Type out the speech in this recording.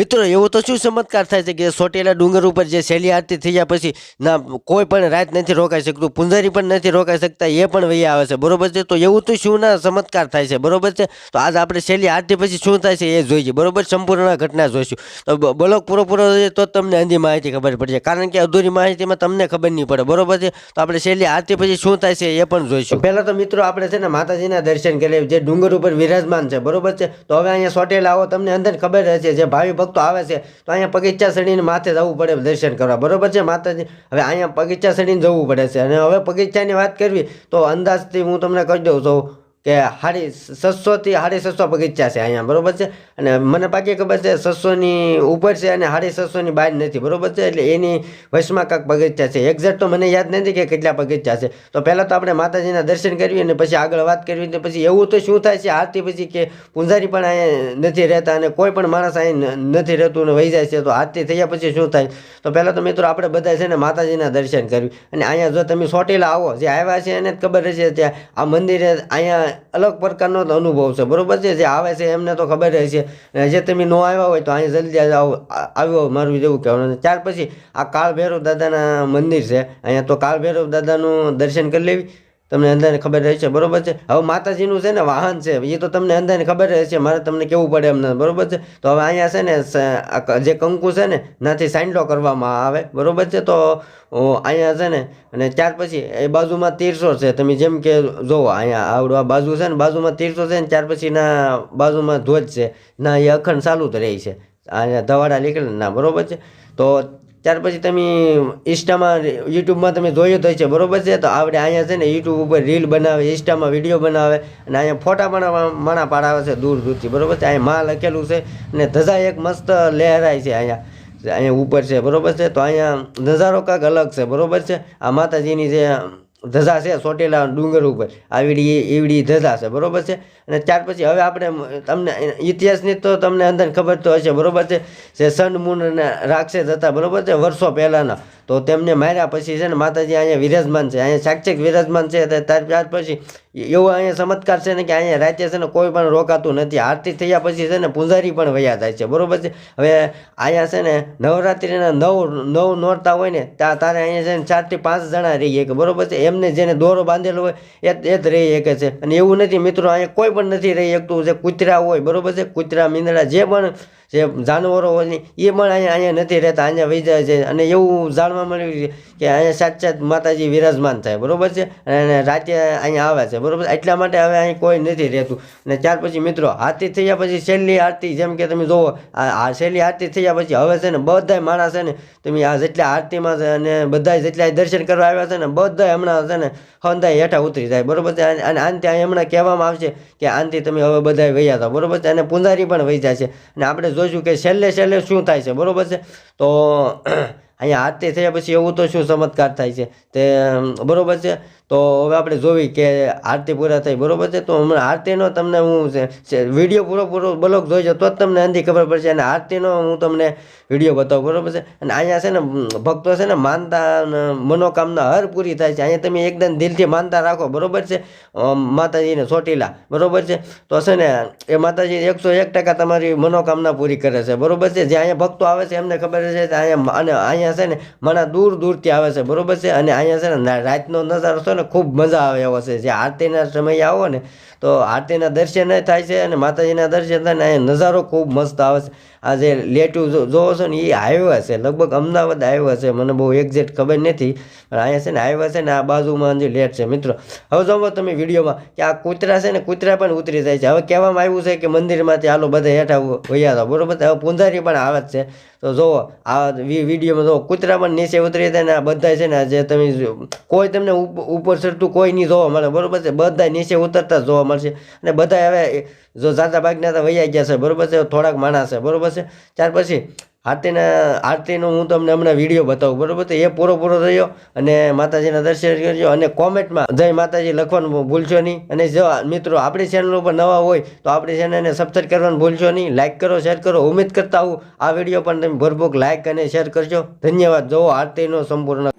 મિત્રો, એવો તો શું ચમત્કાર થાય છે કે સોટેલા ડુંગર ઉપર જે શૈલી આરતી થઈ ગયા પછી, ના, કોઈ પણ રાત નથી રોકાઈ શકતું, પુંજારી પણ નથી રોકાઈ શકતા, એ પણ વૈયા આવે છે. બરોબર છે? તો એવું તો શું ના ચમત્કાર થાય છે? બરોબર છે? તો આજ આપણે શૈલી આરતી પછી શું થાય છે એ જોઈએ બરોબર? સંપૂર્ણ ઘટના જોઈશું. તો બ્લોક પૂરો પૂરો તો તમને અંધી માહિતી ખબર પડશે કારણ કે અધૂરી માહિતીમાં તમને ખબર નહીં પડે. બરોબર છે? તો આપણે શૈલી આરતી પછી શું થાય છે એ પણ જોઈશું. પહેલાં તો મિત્રો આપણે છે ને માતાજીના દર્શન કરીએ જે ડુંગર ઉપર વિરાજમાન છે. બરોબર છે? તો હવે અહીંયા સોટેલા આવો, તમને અંદર ખબર હશે જે ભાવિ ભક્તો આવે છે, તો અહીંયા પગીચા ચડીને માથે જવું પડે દર્શન કરવા. બરોબર છે માતાજી? હવે અહીંયા પગીચા ચડીને જવું પડે છે. અને હવે પગીચાની વાત કરવી, તો અંદાજથી હું તમને કહી દઉં છું કે સાડી છસોથી સાડી છસો બગીચા છે અહીંયા, બરોબર છે? અને મને પાકી ખબર છે છસોની ઉપર છે અને સાડી છસોની બહાર નથી, બરાબર છે? એટલે એની વશમાં કાંક બગીચા છે. એક્ઝેક્ટ તો મને યાદ નથી કે કેટલા બગીચા છે. તો પહેલાં તો આપણે માતાજીના દર્શન કરવી અને પછી આગળ વાત કરવી ને પછી એવું તો શું થાય છે? આરતી પછી કે પૂંજારી પણ અહીંયા નથી રહેતા અને કોઈ પણ માણસ અહીં નથી રહેતું ને વહી જાય છે, તો આરતી થયા પછી શું થાય? તો પહેલાં તો મિત્રો આપણે બધા છે ને માતાજીના દર્શન કરવી અને અહીંયા જો તમે સોટેલા આવો, જે આવ્યા છે એને જ ખબર હશે ત્યાં આ મંદિરે અહીંયા અલગ પ્રકારનો અનુભવ છે. બરોબર છે? જે આવે છે એમને તો ખબર હશે અને જે તમે ન આવ્યા હોય તો અહીંયા જલ્દી આવો આવ્યો મારું જેવું કહેવાનું. છે. ત્યાર પછી આ કાળભૈરવ દાદાના મંદિર છે. અહીંયા તો કાળભૈરવ દાદાનું દર્શન કરી લેવી. તમને અંદાને ખબર રહેશે બરોબર છે? હવે માતાજીનું છે ને વાહન છે, એ તો તમને અંદાને ખબર રહેશે મારે તમને કેવું પડે એમને બરોબર છે? તો હવે અહીંયા છે ને જે કંકુ છે ને નાથી સાંડલો કરવામાં આવે, બરોબર છે? તો અહીંયા છે ને, અને ત્યાર પછી એ બાજુમાં તીરસો છે, તમે જેમ કે જુઓ અહીંયા આવડું આ બાજુ છે ને, બાજુમાં તીરસો છે ને, ત્યાર પછીના બાજુમાં ધ્વજ છે, ના, એ અખંડ ચાલુ જ રહી છે, અહીંયા ધવાડા નીકળે ના, બરોબર છે? તો ત્યાર પછી તમે ઇન્સ્ટામાં, યુટ્યુબમાં તમે જોયું તો છે બરોબર છે? તો આપણે અહીંયા છે ને યુટ્યુબ ઉપર રીલ બનાવે, ઇન્સ્ટામાં વીડિયો બનાવે અને અહીંયા ફોટા પણ માણા પાડાવે છે દૂર દૂરથી, બરોબર છે? અહીંયા માં લખેલું છે અને ધજા એક મસ્ત લહેરાય છે અહીંયા અહીંયા ઉપર છે, બરોબર છે? તો અહીંયા નજારો કાંક અલગ છે, બરોબર છે? આ માતાજીની જે ધજા છે, સોટેલા ડુંગર ઉપર. આવડી એવડી ધજા છે, બરાબર છે? અને ત્યાર પછી હવે આપણે તમને ઇતિહાસની તો તમને અંદર ખબર તો હશે, બરાબર છે? જે સન મૂન રાક્ષસ હતા, બરાબર છે? વર્ષો પહેલાંના. તો તેમને માર્યા પછી છે ને માતાજી અહીંયા વિરાજમાન છે. અહીંયા સાક્ષિક વિરાજમાન છે ત્યાર પછી એવો અહીંયા ચમત્કાર છે ને કે અહીંયા રાતે છે ને કોઈ પણ રોકાતું નથી. આરતી થયા પછી છે ને પૂંજારી પણ વયા જાય છે. બરોબર છે? હવે અહીંયા છે ને નવરાત્રિના નવ નવ નોરતા હોય ને ત્યાં તારે અહીંયા છે ને ચારથી પાંચ જણા રહીએ કે બરોબર છે? એમને જેને દોરો બાંધેલો હોય એ એ જ રહી શકે છે. અને એવું નથી મિત્રો, અહીંયા કોઈ પણ નથી રહી શકતું. જે કૂતરા હોય, બરોબર છે? કૂતરા, મીંદડા, જે પણ જે જાનવરો હોય એ પણ અહીંયા અહીંયા નથી રહેતા, અહીંયા વહી જાય છે. અને એવું જાણવા મળ્યું કે અહીંયા સાક્ષાત માતાજી વિરાજમાન થાય, બરોબર છે? અને રાતે અહીંયા આવે છે, બરોબર? એટલા માટે હવે અહીં કોઈ નથી રહેતું. અને ત્યાર પછી મિત્રો, આરતી થયા પછી છેલ્લી આરતી, જેમ કે તમે જુઓ આ છેલ્લી આરતી થયા પછી હવે છે ને બધાય માણસ છે ને, તમે આ જેટલા આરતીમાં છે અને બધા જેટલા દર્શન કરવા આવ્યા છે ને બધા હમણાં છે ને હંધાઈ હેઠા ઉતરી જાય, બરોબર છે? અને આનથી અહીં હમણાં કહેવામાં આવશે કે આનથી તમે હવે બધા વૈયા હતા બરોબર છે? અને પૂંજારી પણ વહી જાય છે. અને આપણે જોઈશું કે છેલ્લે છેલ્લે શું થાય છે બરોબર છે? તો અહીંયા આરતી થયા પછી એવું તો શું ચમત્કાર થાય છે? તે બરાબર છે? તો હવે આપણે જોવી કે આરતી પૂરા થઈ, બરોબર છે? તો હમણાં આરતીનો તમને હું વીડિયો પૂરો પૂરો બ્લોગ જોઈજો તો જ તમને અંધી ખબર પડશે અને આરતીનો હું તમને વીડિયો બતાવું, બરાબર છે? અને અહીંયા છે ને ભક્તો છે ને માનતા મનોકામના હર પૂરી થાય છે. અહીંયા તમે એકદમ દિલથી માનતા રાખો, બરોબર છે? માતાજીને ચોટીલા, બરોબર છે? તો છે ને, એ માતાજી એકસો એક ટકા તમારી મનોકામના પૂરી કરે છે, બરોબર છે? જે અહીંયા ભક્તો આવે છે, એમને ખબર છે અહીંયા, અને અહીંયા છે ને મને દૂર દૂરથી આવે છે, બરોબર છે? અને અહીંયા છે ને રાતનો નજારો છે ને ખૂબ મજા આવે એવો છે. જે આરતીના સમયે આવો ને, તો આરતીના દર્શન થાય છે અને માતાજીના દર્શન થાય ને અહીંયા નજારો ખૂબ મસ્ત આવે છે. આ જે લેટું જોવો છો ને એ હાઈવે છે. લગભગ અમદાવાદ હાઈવે છે. મને બહુ એક્ઝેક્ટ ખબર નથી, પણ અહીંયા છે ને હાઈવે છે ને આ બાજુમાં જે લેટ છે. મિત્રો, હવે જોવો તમે વિડીયોમાં કે આ કૂતરા છે ને, કૂતરા પણ ઉતરી જાય છે. હવે કહેવામાં આવ્યું છે કે મંદિરમાંથી હાલો બધા હેઠા વયા હતા બરોબર હવે પૂંજારી પણ આવે જ છે. તો જુઓ આ વિડીયોમાં જુઓ કૂતરા પણ નીચે ઉતરી હતા ને આ બધા છે ને જે તમે કોઈ તમને ઉપ- ઉપર ચડતું કોઈ નહીં જોવા મળે. બરોબર છે? બધા નીચે ઉતરતા જોવા મળશે. અને બધા હવે જો જાતા ભાગના તો વૈયા ગયા છે. બરોબર છે? થોડાક માણસ છે. બરોબર છે? ત્યાર પછી આરતીના, આરતીનો હું તમને હમણાં વીડિયો બતાવું, બરાબર? તો એ પૂરો પૂરો થયો અને માતાજીના દર્શન કરજો અને કોમેન્ટમાં જય માતાજી લખવાનું ભૂલશો નહીં. અને જો મિત્રો આપણી ચેનલ ઉપર નવા હોય, તો આપણી ચેનલને સબસ્ક્રાઈબ કરવાનું ભૂલશો નહીં. લાઇક કરો શેર કરો, ઉમેદ કરતા હું આ વીડિયો પણ તમે ભરપૂર લાઇક અને શેર કરજો. ધન્યવાદ. જુઓ આરતીનો સંપૂર્ણ